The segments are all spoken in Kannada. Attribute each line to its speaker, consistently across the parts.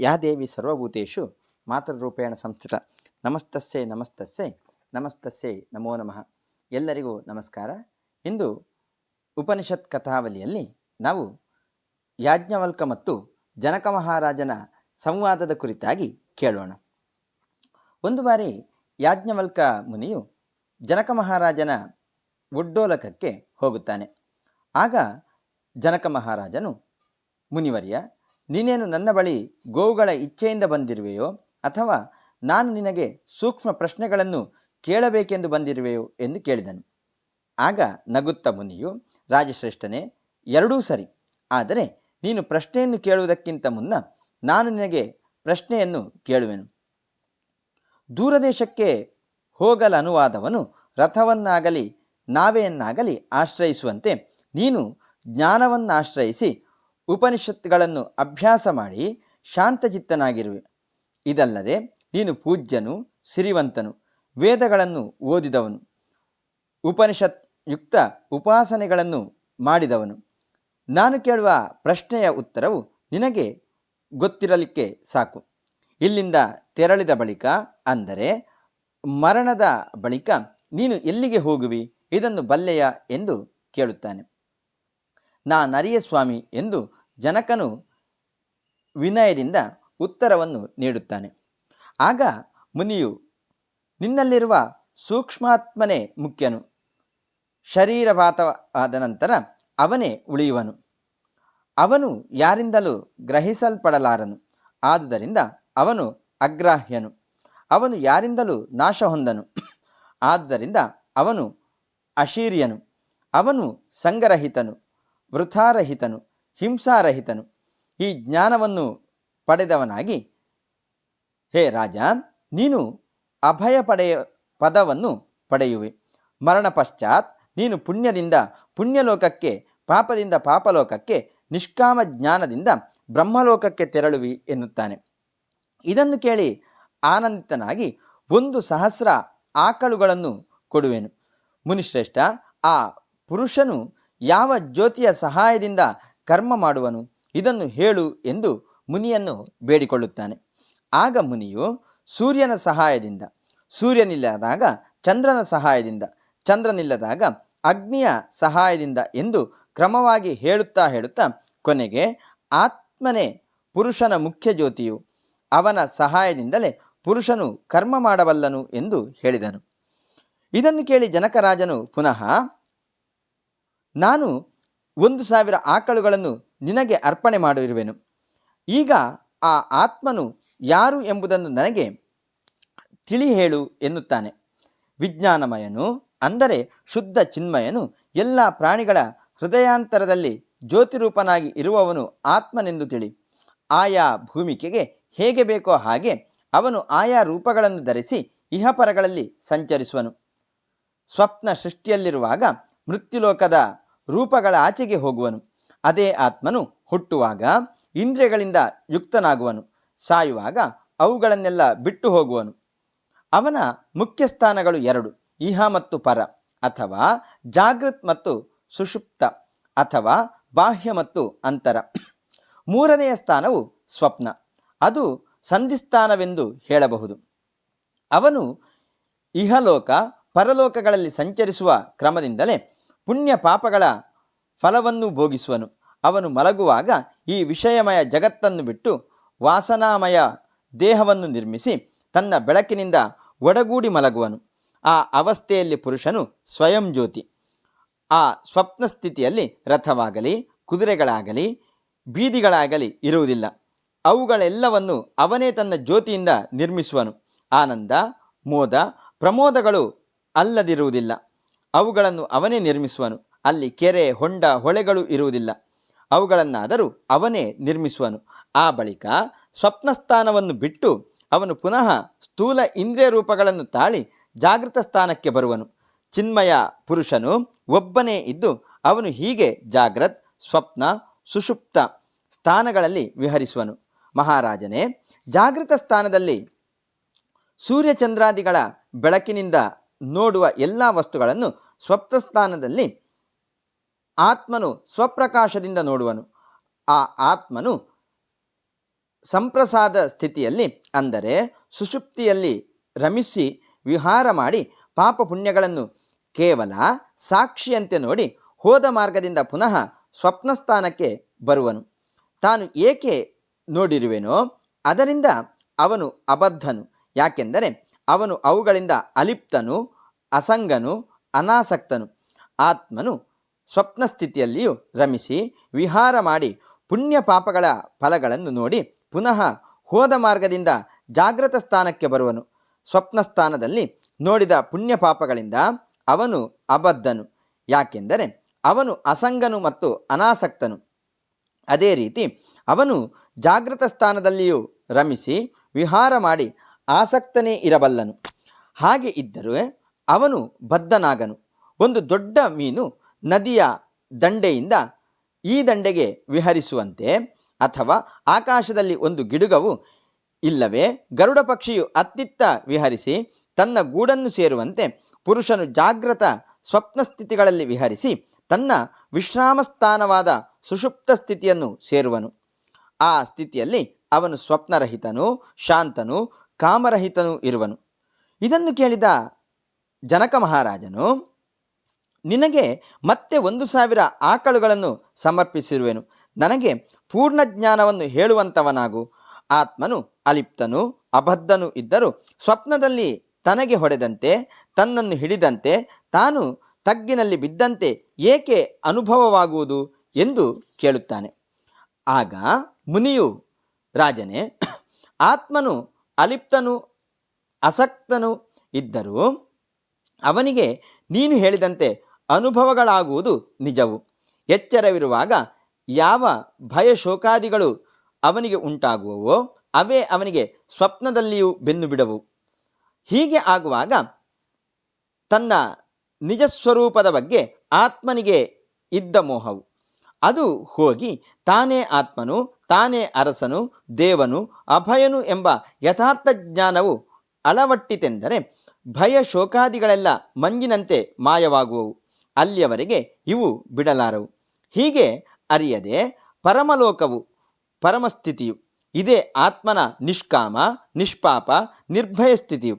Speaker 1: ಯಾ ದೇವಿ ಸರ್ವಭೂತೇಶು ಮಾತೃರೂಪೇಣ ಸಂಸ್ಥಿತ. ನಮಸ್ತಸ್ಸೆ ನಮಸ್ತಸ್ಸೆ ನಮಸ್ತಸ್ಸೆ, ನಮೋ ನಮಃ. ಎಲ್ಲರಿಗೂ ನಮಸ್ಕಾರ. ಇಂದು ಉಪನಿಷತ್ ಕಥಾವಲಿಯಲ್ಲಿ ನಾವು ಯಾಜ್ಞವಲ್ಕ ಮತ್ತು ಜನಕ ಮಹಾರಾಜನ ಸಂವಾದದ ಕುರಿತಾಗಿ ಕೇಳೋಣ. ಒಂದು ಬಾರಿ ಯಾಜ್ಞವಲ್ಕ ಮುನಿಯು ಜನಕ ಮಹಾರಾಜನ ಒಡ್ಡೋಲಕಕ್ಕೆ ಹೋಗುತ್ತಾನೆ. ಆಗ ಜನಕ ಮಹಾರಾಜನು ಮುನಿವರ್ಯ ನೀನೇನು ನನ್ನ ಬಳಿ ಗೋವುಗಳ ಇಚ್ಛೆಯಿಂದ ಬಂದಿರುವೆಯೋ ಅಥವಾ ನಾನು ನಿನಗೆ ಸೂಕ್ಷ್ಮ ಪ್ರಶ್ನೆಗಳನ್ನು ಕೇಳಬೇಕೆಂದು ಬಂದಿರುವೆಯೋ ಎಂದು ಕೇಳಿದನು. ಆಗ ನಗುತ್ತ ಮುನಿಯು, ರಾಜಶ್ರೇಷ್ಠನೇ, ಎರಡೂ ಸರಿ. ಆದರೆ ನೀನು ಪ್ರಶ್ನೆಯನ್ನು ಕೇಳುವುದಕ್ಕಿಂತ ಮುನ್ನ ನಾನು ನಿನಗೆ ಪ್ರಶ್ನೆಯನ್ನು ಕೇಳುವೆನು. ದೂರದೇಶಕ್ಕೆ ಹೋಗಲ ಅನುವಾದವನು ರಥವನ್ನಾಗಲಿ, ನಾವೆಯನ್ನಾಗಲಿ ಆಶ್ರಯಿಸುವಂತೆ ನೀನು ಜ್ಞಾನವನ್ನಾಶ್ರಯಿಸಿ ಉಪನಿಷತ್ತುಗಳನ್ನು ಅಭ್ಯಾಸ ಮಾಡಿ ಶಾಂತಚಿತ್ತನಾಗಿರುವೆ ಇದಲ್ಲದೆ ನೀನು ಪೂಜ್ಯನು, ಸಿರಿವಂತನು, ವೇದಗಳನ್ನು ಓದಿದವನು ಉಪನಿಷತ್ ಯುಕ್ತ ಉಪಾಸನೆಗಳನ್ನು ಮಾಡಿದವನು. ನಾನು ಕೇಳುವ ಪ್ರಶ್ನೆಯ ಉತ್ತರವು ನಿನಗೆ ಗೊತ್ತಿರಲಿಕ್ಕೆ ಸಾಕು. ಇಲ್ಲಿಂದ ತೆರಳಿದ ಬಳಿಕ ಅಂದರೆ, ಮರಣದ ಬಳಿಕ ನೀನು ಎಲ್ಲಿಗೆ ಹೋಗುವಿ? ಇದನ್ನು ಬಲ್ಲೆಯ ಎಂದು ಕೇಳುತ್ತಾನೆ. ನಾ ನರಿಯ ಸ್ವಾಮಿ ಎಂದು ಜನಕನು ವಿನಯದಿಂದ ಉತ್ತರವನ್ನು ನೀಡುತ್ತಾನೆ. ಆಗ ಮುನಿಯು, ನಿನ್ನಲ್ಲಿರುವ ಸೂಕ್ಷ್ಮಾತ್ಮನೇ ಮುಖ್ಯನು. ಶರೀರಪಾತವಾದ ನಂತರ ಅವನೇ ಉಳಿಯುವನು. ಅವನು ಯಾರಿಂದಲೂ ಗ್ರಹಿಸಲ್ಪಡಲಾರನು. ಆದುದರಿಂದ ಅವನು ಅಗ್ರಾಹ್ಯನು. ಅವನು ಯಾರಿಂದಲೂ ನಾಶ ಹೊಂದನು ಆದುದರಿಂದ ಅವನು ಅಶೀರ್ಯನು. ಅವನು ಸಂಗರಹಿತನು ವೃಥಾರಹಿತನು. ಹಿಂಸಾರಹಿತನು. ಈ ಜ್ಞಾನವನ್ನು ಪಡೆದವನಾಗಿ, ಹೇ ರಾಜ, ನೀನು ಅಭಯ ಪಡೆಯ ಪದವನ್ನು ಪಡೆಯುವೆ. ಮರಣ ಪಶ್ಚಾತ್ ನೀನು ಪುಣ್ಯದಿಂದ, ಪುಣ್ಯಲೋಕಕ್ಕೆ, ಪಾಪದಿಂದ ಪಾಪಲೋಕಕ್ಕೆ, ನಿಷ್ಕಾಮ ಜ್ಞಾನದಿಂದ ಬ್ರಹ್ಮಲೋಕಕ್ಕೆ ತೆರಳುವಿ ಎನ್ನುತ್ತಾನೆ. ಇದನ್ನು ಕೇಳಿ ಆನಂದಿತನಾಗಿ ಒಂದು ಸಹಸ್ರ ಆಕಳುಗಳನ್ನು ಕೊಡುವೆನು. ಮುನಿಶ್ರೇಷ್ಠ, ಆ ಪುರುಷನು ಯಾವ ಜ್ಯೋತಿಯ ಸಹಾಯದಿಂದ ಕರ್ಮ ಮಾಡುವನು ಇದನ್ನು ಹೇಳು ಎಂದು ಮುನಿಯನ್ನು ಬೇಡಿಕೊಳ್ಳುತ್ತಾನೆ. ಆಗ ಮುನಿಯು ಸೂರ್ಯನ ಸಹಾಯದಿಂದ, ಸೂರ್ಯನಿಲ್ಲದಾಗ ಚಂದ್ರನ ಸಹಾಯದಿಂದ, ಚಂದ್ರನಿಲ್ಲದಾಗ ಅಗ್ನಿಯ ಸಹಾಯದಿಂದ ಎಂದು ಕ್ರಮವಾಗಿ ಹೇಳುತ್ತಾ ಹೇಳುತ್ತಾ ಕೊನೆಗೆ ಆತ್ಮನೇ ಪುರುಷನ ಮುಖ್ಯ ಜ್ಯೋತಿಯು. ಅವನ ಸಹಾಯದಿಂದಲೇ ಪುರುಷನು ಕರ್ಮ ಮಾಡಬಲ್ಲನು ಎಂದು ಹೇಳಿದನು. ಇದನ್ನು ಕೇಳಿ ಜನಕರಾಜನು ಪುನಃ, ನಾನು ಒಂದು ಸಾವಿರ ಆಕಳುಗಳನ್ನು ನಿನಗೆ ಅರ್ಪಣೆ ಮಾಡಿರುವೆನು ಈಗ ಆ ಆತ್ಮನು ಯಾರು ಎಂಬುದನ್ನು ನನಗೆ ತಿಳಿ ಹೇಳು ಎನ್ನುತ್ತಾನೆ. ವಿಜ್ಞಾನಮಯನು, ಅಂದರೆ ಶುದ್ಧ ಚಿನ್ಮಯನು, ಎಲ್ಲ ಪ್ರಾಣಿಗಳ ಹೃದಯಾಂತರದಲ್ಲಿ ಜ್ಯೋತಿರೂಪನಾಗಿ ಇರುವವನು ಆತ್ಮನೆಂದು ತಿಳಿ. ಆಯಾ ಭೂಮಿಕೆಗೆ ಹೇಗೆ ಬೇಕೋ ಹಾಗೆ ಅವನು ಆಯಾ ರೂಪಗಳನ್ನು ಧರಿಸಿ ಇಹಪರಗಳಲ್ಲಿ ಸಂಚರಿಸುವನು. ಸ್ವಪ್ನ ಸೃಷ್ಟಿಯಲ್ಲಿರುವಾಗ ಮೃತ್ಯುಲೋಕದ ರೂಪಗಳ ಆಚೆಗೆ ಹೋಗುವನು. ಅದೇ ಆತ್ಮನು ಹುಟ್ಟುವಾಗ ಇಂದ್ರಿಯಗಳಿಂದ ಯುಕ್ತನಾಗುವನು. ಸಾಯುವಾಗ ಅವುಗಳನ್ನೆಲ್ಲ ಬಿಟ್ಟು ಹೋಗುವನು. ಅವನ ಮುಖ್ಯ ಸ್ಥಾನಗಳು ಎರಡು, ಇಹ ಮತ್ತು ಪರ, ಅಥವಾ ಜಾಗೃತ್ ಮತ್ತು ಸುಷುಪ್ತ, ಅಥವಾ ಬಾಹ್ಯ ಮತ್ತು ಅಂತರ. ಮೂರನೆಯ ಸ್ಥಾನವು ಸ್ವಪ್ನ, ಅದು ಸಂಧಿಸ್ಥಾನವೆಂದು ಹೇಳಬಹುದು. ಅವನು ಇಹಲೋಕ, ಪರಲೋಕಗಳಲ್ಲಿ ಸಂಚರಿಸುವ ಕ್ರಮದಿಂದಲೇ ಪುಣ್ಯ ಪಾಪಗಳ ಫಲವನ್ನು ಭೋಗಿಸುವನು. ಅವನು ಮಲಗುವಾಗ ಈ ವಿಷಯಮಯ ಜಗತ್ತನ್ನು ಬಿಟ್ಟು ವಾಸನಾಮಯ ದೇಹವನ್ನು ನಿರ್ಮಿಸಿ ತನ್ನ ಬೆಳಕಿನಿಂದ ಒಡಗೂಡಿ ಮಲಗುವನು. ಆ ಅವಸ್ಥೆಯಲ್ಲಿ ಪುರುಷನು ಸ್ವಯಂ ಜ್ಯೋತಿ. ಆ ಸ್ವಪ್ನ ಸ್ಥಿತಿಯಲ್ಲಿ ರಥವಾಗಲಿ, ಕುದುರೆಗಳಾಗಲಿ, ಬೀದಿಗಳಾಗಲಿ ಇರುವುದಿಲ್ಲ. ಅವುಗಳೆಲ್ಲವನ್ನು ಅವನೇ ತನ್ನ ಜ್ಯೋತಿಯಿಂದ ನಿರ್ಮಿಸುವನು. ಆನಂದ, ಮೋದ, ಪ್ರಮೋದಗಳು ಅಲ್ಲದಿರುವುದಿಲ್ಲ. ಅವುಗಳನ್ನು ಅವನೇ ನಿರ್ಮಿಸುವನು. ಅಲ್ಲಿ ಕೆರೆ, ಹೊಂಡ, ಹೊಳೆಗಳು ಇರುವುದಿಲ್ಲ. ಅವುಗಳನ್ನಾದರೂ ಅವನೇ ನಿರ್ಮಿಸುವನು. ಆ ಬಳಿಕ ಸ್ವಪ್ನಸ್ಥಾನವನ್ನು ಬಿಟ್ಟು ಅವನು ಪುನಃ ಸ್ಥೂಲ ಇಂದ್ರಿಯ ರೂಪಗಳನ್ನು ತಾಳಿ ಜಾಗೃತ ಸ್ಥಾನಕ್ಕೆ ಬರುವನು. ಚಿನ್ಮಯ ಪುರುಷನು ಒಬ್ಬನೇ ಇದ್ದು ಅವನು ಹೀಗೆ ಜಾಗ್ರತ್, ಸ್ವಪ್ನ, ಸುಷುಪ್ತ ಸ್ಥಾನಗಳಲ್ಲಿ ವಿಹರಿಸುವನು. ಮಹಾರಾಜನೇ, ಜಾಗೃತ ಸ್ಥಾನದಲ್ಲಿ ಸೂರ್ಯಚಂದ್ರಾದಿಗಳ ಬೆಳಕಿನಿಂದ ನೋಡುವ ಎಲ್ಲ ವಸ್ತುಗಳನ್ನು ಸ್ವಪ್ತಸ್ಥಾನದಲ್ಲಿ ಆತ್ಮನು ಸ್ವಪ್ರಕಾಶದಿಂದ ನೋಡುವನು. ಆ ಆತ್ಮನು ಸಂಪ್ರಸಾದ ಸ್ಥಿತಿಯಲ್ಲಿ ಅಂದರೆ ಸುಷುಪ್ತಿಯಲ್ಲಿ ರಮಿಸಿ ವಿಹಾರ ಮಾಡಿ ಪಾಪ ಪುಣ್ಯಗಳನ್ನು ಕೇವಲ ಸಾಕ್ಷಿಯಂತೆ ನೋಡಿ ಹೋದ ಮಾರ್ಗದಿಂದ ಪುನಃ ಸ್ವಪ್ನಸ್ಥಾನಕ್ಕೆ ಬರುವನು. ತಾನು ಏಕೆ ನೋಡಿರುವೆನೋ ಅದರಿಂದ ಅವನು ಅಬದ್ಧನು. ಯಾಕೆಂದರೆ ಅವನು ಅವುಗಳಿಂದ ಅಲಿಪ್ತನು, ಅಸಂಗನು, ಅನಾಸಕ್ತನು. ಆತ್ಮನು ಸ್ವಪ್ನ ಸ್ಥಿತಿಯಲ್ಲಿಯೂ ರಮಿಸಿ ವಿಹಾರ ಮಾಡಿ ಪುಣ್ಯ ಪಾಪಗಳ ಫಲಗಳನ್ನು ನೋಡಿ ಪುನಃ ಹೋದ ಮಾರ್ಗದಿಂದ ಜಾಗೃತ ಸ್ಥಾನಕ್ಕೆ ಬರುವನು. ಸ್ವಪ್ನ ಸ್ಥಾನದಲ್ಲಿ ನೋಡಿದ ಪುಣ್ಯ ಪಾಪಗಳಿಂದ ಅವನು ಅಬದ್ಧನು. ಯಾಕೆಂದರೆ ಅವನು ಅಸಂಗನು ಮತ್ತು ಅನಾಸಕ್ತನು. ಅದೇ ರೀತಿ ಅವನು ಜಾಗೃತ ಸ್ಥಾನದಲ್ಲಿಯೂ ರಮಿಸಿ ವಿಹಾರ ಮಾಡಿ ಆಸಕ್ತನೇ ಇರಬಲ್ಲನು. ಹಾಗೆ ಇದ್ದರೂ ಅವನು ಬದ್ಧನಾಗನು. ಒಂದು ದೊಡ್ಡ ಮೀನು ನದಿಯ ದಂಡೆಯಿಂದ ಈ ದಂಡೆಗೆ ವಿಹರಿಸುವಂತೆ ಅಥವಾ ಆಕಾಶದಲ್ಲಿ ಒಂದು ಗಿಡುಗವು ಇಲ್ಲವೇ ಗರುಡ ಪಕ್ಷಿಯು ಅತ್ತಿತ್ತ ವಿಹರಿಸಿ ತನ್ನ ಗೂಡನ್ನು ಸೇರುವಂತೆ ಪುರುಷನು ಜಾಗ್ರತ ಸ್ವಪ್ನ ಸ್ಥಿತಿಗಳಲ್ಲಿ ವಿಹರಿಸಿ ತನ್ನ ವಿಶ್ರಾಮ ಸ್ಥಾನವಾದ ಸುಷುಪ್ತ ಸ್ಥಿತಿಯನ್ನು ಸೇರುವನು. ಆ ಸ್ಥಿತಿಯಲ್ಲಿ ಅವನು ಸ್ವಪ್ನರಹಿತನು, ಶಾಂತನು ಕಾಮರಹಿತನು ಇರುವನು. ಇದನ್ನು ಕೇಳಿದ ಜನಕ ಮಹಾರಾಜನು, ನಿನಗೆ ಮತ್ತೆ ಒಂದು ಸಾವಿರ ಆಕಳುಗಳನ್ನು ಸಮರ್ಪಿಸಿರುವೆನು. ನನಗೆ ಪೂರ್ಣ ಜ್ಞಾನವನ್ನು ಹೇಳುವಂಥವನಾಗು. ಆತ್ಮನು ಅಲಿಪ್ತನು ಅಬದ್ಧನು ಇದ್ದರೂ ಸ್ವಪ್ನದಲ್ಲಿ ತನಗೆ ಹೊಡೆದಂತೆ, ತನ್ನನ್ನು ಹಿಡಿದಂತೆ, ತಾನು ತಗ್ಗಿನಲ್ಲಿ ಬಿದ್ದಂತೆ ಏಕೆ ಅನುಭವವಾಗುವುದು ಎಂದು ಕೇಳುತ್ತಾನೆ. ಆಗ ಮುನಿಯು, ರಾಜನೇ, ಆತ್ಮನು ಅಲಿಪ್ತನು, ಅಸಕ್ತನು ಇದ್ದರೂ ಅವನಿಗೆ ನೀನು ಹೇಳಿದಂತೆ ಅನುಭವಗಳಾಗುವುದು ನಿಜವು. ಎಚ್ಚರವಿರುವಾಗ ಯಾವ ಭಯ ಶೋಕಾದಿಗಳು ಅವನಿಗೆ ಉಂಟಾಗುವವೋ ಅವೇ ಅವನಿಗೆ ಸ್ವಪ್ನದಲ್ಲಿಯೂ ಬೆನ್ನು ಬಿಡವು ಹೀಗೆ ಆಗುವಾಗ ತನ್ನ ನಿಜಸ್ವರೂಪದ ಬಗ್ಗೆ ಆತ್ಮನಿಗೆ ಇದ್ದ ಮೋಹವು. ಅದು ಹೋಗಿ ತಾನೇ ಆತ್ಮನು, ತಾನೇ ಅರಸನು, ದೇವನು, ಅಭಯನು ಎಂಬ ಯಥಾರ್ಥ ಜ್ಞಾನವು ಅಳವಟ್ಟಿತೆಂದರೆ ಭಯ ಶೋಕಾದಿಗಳೆಲ್ಲ ಮಂಜಿನಂತೆ ಮಾಯವಾಗುವವು. ಅಲ್ಲಿಯವರೆಗೆ ಇವು ಬಿಡಲಾರವು. ಹೀಗೆ ಅರಿಯದೆ ಪರಮಲೋಕವು ಪರಮಸ್ಥಿತಿಯು. ಇದೇ ಆತ್ಮನ ನಿಷ್ಕಾಮ, ನಿಷ್ಪಾಪ, ನಿರ್ಭಯ ಸ್ಥಿತಿಯು.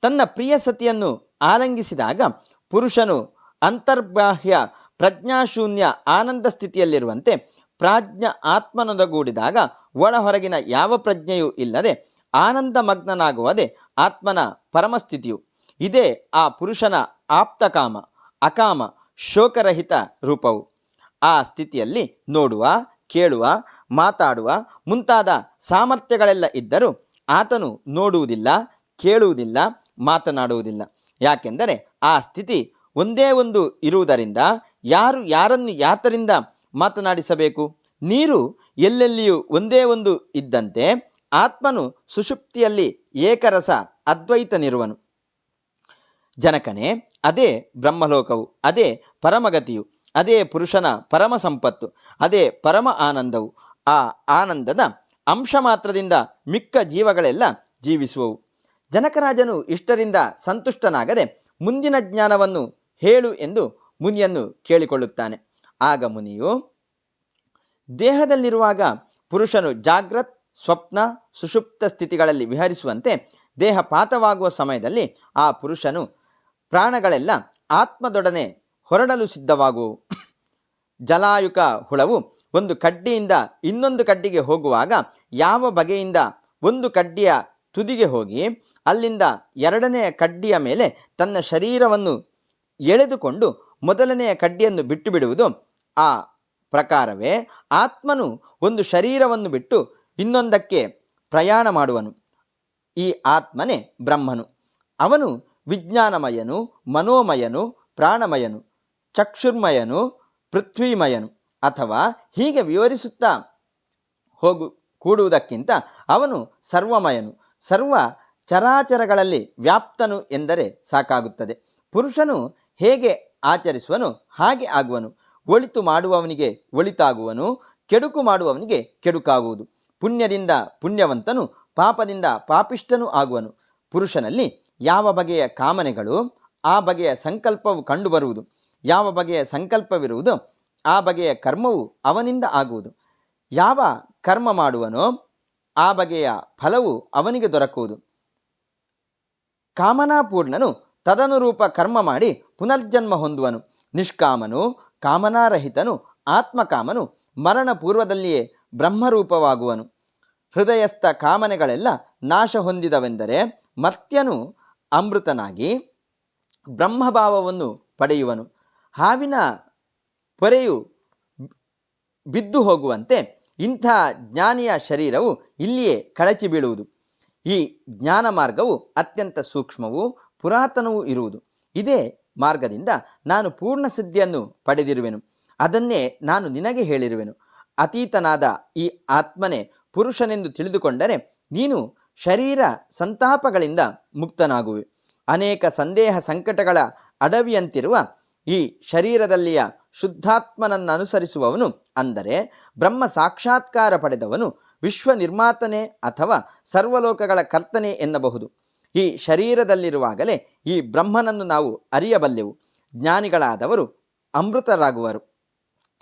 Speaker 1: ತನ್ನ ಪ್ರಿಯ ಸತಿಯನ್ನು ಆಲಂಗಿಸಿದಾಗ ಪುರುಷನು ಅಂತರ್ಬಾಹ್ಯ ಪ್ರಜ್ಞಾಶೂನ್ಯ ಆನಂದ ಸ್ಥಿತಿಯಲ್ಲಿರುವಂತೆ ಪ್ರಾಜ್ಞ ಆತ್ಮನೊದಗೂಡಿದಾಗ ಒಳ ಹೊರಗಿನ ಯಾವ ಪ್ರಜ್ಞೆಯೂ ಇಲ್ಲದೆ ಆನಂದ ಮಗ್ನನಾಗುವುದೇ ಆತ್ಮನ ಪರಮಸ್ಥಿತಿಯು. ಇದೇ ಆ ಪುರುಷನ ಆಪ್ತಕಾಮ, ಅಕಾಮ, ಶೋಕರಹಿತ ರೂಪವು. ಆ ಸ್ಥಿತಿಯಲ್ಲಿ ನೋಡುವ, ಕೇಳುವ, ಮಾತಾಡುವ ಮುಂತಾದ ಸಾಮರ್ಥ್ಯಗಳೆಲ್ಲ ಇದ್ದರೂ ಆತನು ನೋಡುವುದಿಲ್ಲ, ಕೇಳುವುದಿಲ್ಲ, ಮಾತನಾಡುವುದಿಲ್ಲ. ಯಾಕೆಂದರೆ ಆ ಸ್ಥಿತಿ ಒಂದೇ ಒಂದು ಇರುವುದರಿಂದ ಯಾರು ಯಾರನ್ನು ಯಾತರಿಂದ ಮಾತನಾಡಿಸಬೇಕು? ನೀರು ಎಲ್ಲೆಲ್ಲಿಯೂ ಒಂದೇ ಒಂದು ಇದ್ದಂತೆ ಆತ್ಮನು ಸುಷುಪ್ತಿಯಲ್ಲಿ ಏಕರಸ ಅದ್ವೈತನಿರುವನು ಜನಕನೇ, ಅದೇ ಬ್ರಹ್ಮಲೋಕವು, ಅದೇ ಪರಮಗತಿಯು, ಅದೇ ಪುರುಷನ ಪರಮ ಸಂಪತ್ತು, ಅದೇ ಪರಮ ಆನಂದವು. ಆ ಆನಂದದ ಅಂಶ ಮಾತ್ರದಿಂದ ಮಿಕ್ಕ ಜೀವಗಳೆಲ್ಲ ಜೀವಿಸುವವು. ಜನಕರಾಜನು ಇಷ್ಟರಿಂದ ಸಂತುಷ್ಟನಾಗದೆ ಮುಂದಿನ ಜ್ಞಾನವನ್ನು ಹೇಳು ಎಂದು ಮುನಿಯನ್ನು ಕೇಳಿಕೊಳ್ಳುತ್ತಾನೆ. ಆಗ ಮುನಿಯು, ದೇಹದಲ್ಲಿರುವಾಗ ಪುರುಷನು ಜಾಗ್ರತ್, ಸ್ವಪ್ನ, ಸುಷುಪ್ತ ಸ್ಥಿತಿಗಳಲ್ಲಿ ವಿಹರಿಸುವಂತೆ ದೇಹ ಪಾತವಾಗುವ ಸಮಯದಲ್ಲಿ ಆ ಪುರುಷನು ಪ್ರಾಣಗಳೆಲ್ಲ ಆತ್ಮದೊಡನೆ ಹೊರಡಲು ಸಿದ್ಧವಾಗುವು ಜಲಾಯುಕ ಹುಳವು ಒಂದು ಕಡ್ಡಿಯಿಂದ ಇನ್ನೊಂದು ಕಡ್ಡಿಗೆ ಹೋಗುವಾಗ ಯಾವ ಬಗೆಯಿಂದ ಒಂದು ಕಡ್ಡಿಯ ತುದಿಗೆ ಹೋಗಿ ಅಲ್ಲಿಂದ ಎರಡನೆಯ ಕಡ್ಡಿಯ ಮೇಲೆ ತನ್ನ ಶರೀರವನ್ನು ಎಳೆದುಕೊಂಡು ಮೊದಲನೆಯ ಕಡ್ಡಿಯನ್ನು ಬಿಟ್ಟು ಬಿಡುವುದು ಆ ಪ್ರಕಾರವೇ. ಆತ್ಮನು ಒಂದು ಶರೀರವನ್ನು ಬಿಟ್ಟು ಇನ್ನೊಂದಕ್ಕೆ ಪ್ರಯಾಣ ಮಾಡುವನು. ಈ ಆತ್ಮನೇ ಬ್ರಹ್ಮನು. ಅವನು ವಿಜ್ಞಾನಮಯನು, ಮನೋಮಯನು, ಪ್ರಾಣಮಯನು, ಚಕ್ಷುರ್ಮಯನು, ಪೃಥ್ವಿಮಯನು ಅಥವಾ ಹೀಗೆ ವಿವರಿಸುತ್ತಾ ಹೋಗು, ಕೂಡುವುದಕ್ಕಿಂತ ಅವನು ಸರ್ವಮಯನು. ಸರ್ವ ಚರಾಚರಗಳಲ್ಲಿ ವ್ಯಾಪ್ತನು ಎಂದರೆ ಸಾಕಾಗುತ್ತದೆ. ಪುರುಷನು ಹೇಗೆ ಆಚರಿಸುವನು, ಹಾಗೆ ಆಗುವನು. ಒಳಿತು ಮಾಡುವವನಿಗೆ ಒಳಿತಾಗುವನು, ಕೆಡುಕು ಮಾಡುವವನಿಗೆ ಕೆಡುಕಾಗುವುದು. ಪುಣ್ಯದಿಂದ ಪುಣ್ಯವಂತನು, ಪಾಪದಿಂದ ಪಾಪಿಷ್ಠನೂ ಆಗುವನು. ಪುರುಷನಲ್ಲಿ ಯಾವ ಬಗೆಯ ಕಾಮನೆಗಳು, ಆ ಬಗೆಯ ಸಂಕಲ್ಪವು ಕಂಡುಬರುವುದು. ಯಾವ ಬಗೆಯ ಸಂಕಲ್ಪವಿರುವುದು, ಆ ಬಗೆಯ ಕರ್ಮವು ಅವನಿಂದ ಆಗುವುದು. ಯಾವ ಕರ್ಮ ಮಾಡುವನೋ, ಆ ಬಗೆಯ ಫಲವು ಅವನಿಗೆ ದೊರಕುವುದು. ಕಾಮನಾಪೂರ್ಣನು ತದನುರೂಪ ಕರ್ಮ ಮಾಡಿ ಪುನರ್ಜನ್ಮ ಹೊಂದುವನು. ನಿಷ್ಕಾಮನು, ಕಾಮನಾರಹಿತನು, ಆತ್ಮಕಾಮನು ಮರಣ ಪೂರ್ವದಲ್ಲಿಯೇ ಬ್ರಹ್ಮರೂಪವಾಗುವನು. ಹೃದಯಸ್ಥ ಕಾಮನೆಗಳೆಲ್ಲ ನಾಶ ಹೊಂದಿದವೆಂದರೆ ಮರ್ತ್ಯನು ಅಮೃತನಾಗಿ ಬ್ರಹ್ಮಭಾವವನ್ನು ಪಡೆಯುವನು. ಹಾವಿನ ಪೊರೆಯು ಬಿದ್ದು ಹೋಗುವಂತೆ ಇಂಥ ಜ್ಞಾನಿಯ ಶರೀರವು ಇಲ್ಲಿಯೇ ಕಳಚಿ ಬೀಳುವುದು ಈ ಜ್ಞಾನ ಮಾರ್ಗವು ಅತ್ಯಂತ ಸೂಕ್ಷ್ಮವೂ ಪುರಾತನವೂ ಇರುವುದು. ಇದೇ ಮಾರ್ಗದಿಂದ ನಾನು ಪೂರ್ಣ ಸಿದ್ಧಿಯನ್ನು ಪಡೆದಿರುವೆನು. ಅದನ್ನೇ ನಾನು ನಿನಗೆ ಹೇಳಿರುವೆನು. ಅತೀತನಾದ ಈ ಆತ್ಮನೇ ಪುರುಷನೆಂದು ತಿಳಿದುಕೊಂಡರೆ ನೀನು ಶರೀರ ಸಂತಾಪಗಳಿಂದ ಮುಕ್ತನಾಗುವೆ. ಅನೇಕ ಸಂದೇಹ ಸಂಕಟಗಳ ಅಡವಿಯಂತಿರುವ ಈ ಶರೀರದಲ್ಲಿಯ ಶುದ್ಧಾತ್ಮನನ್ನು ಅನುಸರಿಸುವವನು ಅಂದರೆ ಬ್ರಹ್ಮ ಸಾಕ್ಷಾತ್ಕಾರ ಪಡೆದವನು ವಿಶ್ವ ನಿರ್ಮಾತನೆ ಅಥವಾ ಸರ್ವಲೋಕಗಳ ಕರ್ತನೆ ಎನ್ನಬಹುದು. ಈ ಶರೀರದಲ್ಲಿರುವಾಗಲೇ ಈ ಬ್ರಹ್ಮನನ್ನು ನಾವು ಅರಿಯಬಲ್ಲೆವು. ಜ್ಞಾನಿಗಳಾದವರು ಅಮೃತರಾಗುವರು.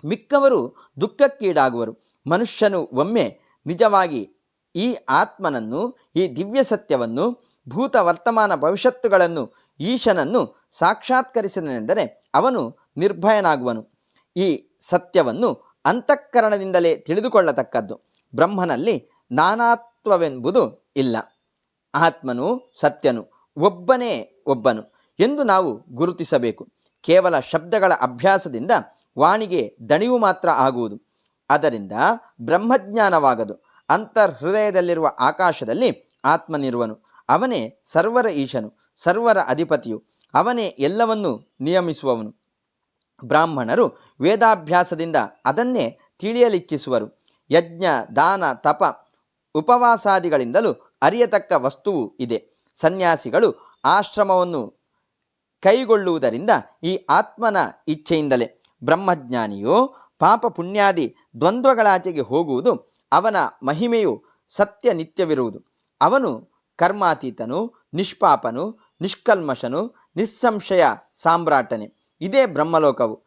Speaker 1: ಮಿಕ್ಕವರು ದುಃಖಕ್ಕೀಡಾಗುವರು. ಮನುಷ್ಯನು ಒಮ್ಮೆ ನಿಜವಾಗಿ ಈ ಆತ್ಮನನ್ನು, ಈ ದಿವ್ಯ ಸತ್ಯವನ್ನು, ಭೂತ ವರ್ತಮಾನ ಭವಿಷ್ಯತ್ತುಗಳನ್ನು, ಈಶನನ್ನು ಸಾಕ್ಷಾತ್ಕರಿಸಿದನೆಂದರೆ ಅವನು ನಿರ್ಭಯನಾಗುವನು. ಈ ಸತ್ಯವನ್ನು ಅಂತಃಕರಣದಿಂದಲೇ ತಿಳಿದುಕೊಳ್ಳತಕ್ಕದ್ದು ಬ್ರಹ್ಮನಲ್ಲಿ ನಾನಾತ್ವವೆಂಬುದು ಇಲ್ಲ. ಆತ್ಮನು ಸತ್ಯನು, ಒಬ್ಬನೇ ಒಬ್ಬನು ಎಂದು ನಾವು ಗುರುತಿಸಬೇಕು. ಕೇವಲ ಶಬ್ದಗಳ ಅಭ್ಯಾಸದಿಂದ ವಾಣಿಗೆ ದಣಿವು ಮಾತ್ರ ಆಗುವುದು. ಅದರಿಂದ ಬ್ರಹ್ಮಜ್ಞಾನವಾಗದು. ಅಂತರ್ಹೃದಯದಲ್ಲಿರುವ ಆಕಾಶದಲ್ಲಿ ಆತ್ಮನಿರುವನು. ಅವನೇ ಸರ್ವರ ಈಶನು, ಸರ್ವರ ಅಧಿಪತಿಯು. ಅವನೇ ಎಲ್ಲವನ್ನೂ ನಿಯಮಿಸುವವನು. ಬ್ರಾಹ್ಮಣರು ವೇದಾಭ್ಯಾಸದಿಂದ ಅದನ್ನೇ ತಿಳಿಯಲಿಚ್ಛಿಸುವರು. ಯಜ್ಞ, ದಾನ, ತಪ ಉಪವಾಸಾದಿಗಳಿಂದಲೂ ಅರಿಯತಕ್ಕ ವಸ್ತುವು ಇದೆ. ಸನ್ಯಾಸಿಗಳು ಆಶ್ರಮವನ್ನು ಕೈಗೊಳ್ಳುವುದರಿಂದ ಈ ಆತ್ಮನ ಇಚ್ಛೆಯಿಂದಲೇ ಬ್ರಹ್ಮಜ್ಞಾನಿಯು ಪಾಪ ಪುಣ್ಯಾದಿ ದ್ವಂದ್ವಗಳಾಚೆಗೆ ಹೋಗುವುದು ಅವನ ಮಹಿಮೆಯು ಸತ್ಯ ನಿತ್ಯವಿರುವುದು. ಅವನು ಕರ್ಮಾತೀತನು, ನಿಷ್ಪಾಪನು, ನಿಷ್ಕಲ್ಮಶನು, ನಿಸ್ಸಂಶಯ ಸಾಮ್ರಾಟನೆ. ಇದೇ ಬ್ರಹ್ಮಲೋಕವು.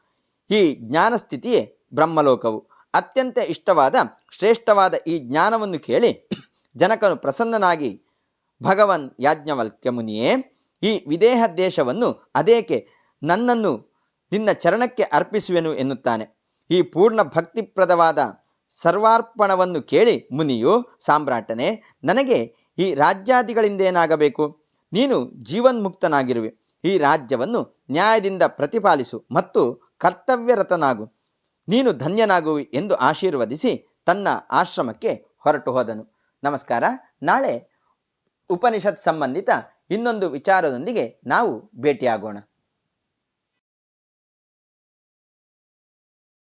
Speaker 1: ಈ ಜ್ಞಾನಸ್ಥಿತಿಯೇ ಬ್ರಹ್ಮಲೋಕವು. ಅತ್ಯಂತ ಇಷ್ಟವಾದ, ಶ್ರೇಷ್ಠವಾದ ಈ ಜ್ಞಾನವನ್ನು ಕೇಳಿ ಜನಕನು ಪ್ರಸನ್ನನಾಗಿ, ಭಗವನ್ ಯಾಜ್ಞವಲ್ಕ್ಯ ಮುನಿಯೇ ಈ ವಿದೇಹ ದೇಶವನ್ನು ಅದೇಕೆ ನನ್ನನ್ನು ನಿನ್ನ ಚರಣಕ್ಕೆ ಅರ್ಪಿಸುವೆನು ಎನ್ನುತ್ತಾನೆ. ಈ ಪೂರ್ಣ ಭಕ್ತಿಪ್ರದವಾದ ಸರ್ವಾರ್ಪಣವನ್ನು ಕೇಳಿ ಮುನಿಯು, ಸಾಮ್ರಾಟನೆ, ನನಗೆ ಈ ರಾಜ್ಯಾದಿಗಳಿಂದೇನಾಗಬೇಕು? ನೀನು ಜೀವನ್ಮುಕ್ತನಾಗಿರುವೆ. ಈ ರಾಜ್ಯವನ್ನು ನ್ಯಾಯದಿಂದ ಪ್ರತಿಪಾಲಿಸು ಮತ್ತು ಕರ್ತವ್ಯರತನಾಗು. ನೀನು ಧನ್ಯನಾಗುವಿ ಎಂದು ಆಶೀರ್ವದಿಸಿ ತನ್ನ ಆಶ್ರಮಕ್ಕೆ ಹೊರಟು ಹೋದನು. ನಮಸ್ಕಾರ. ನಾಳೆ ಉಪನಿಷತ್ ಸಂಬಂಧಿತ ಇನ್ನೊಂದು ವಿಚಾರದೊಂದಿಗೆ ನಾವು ಭೇಟಿಯಾಗೋಣ.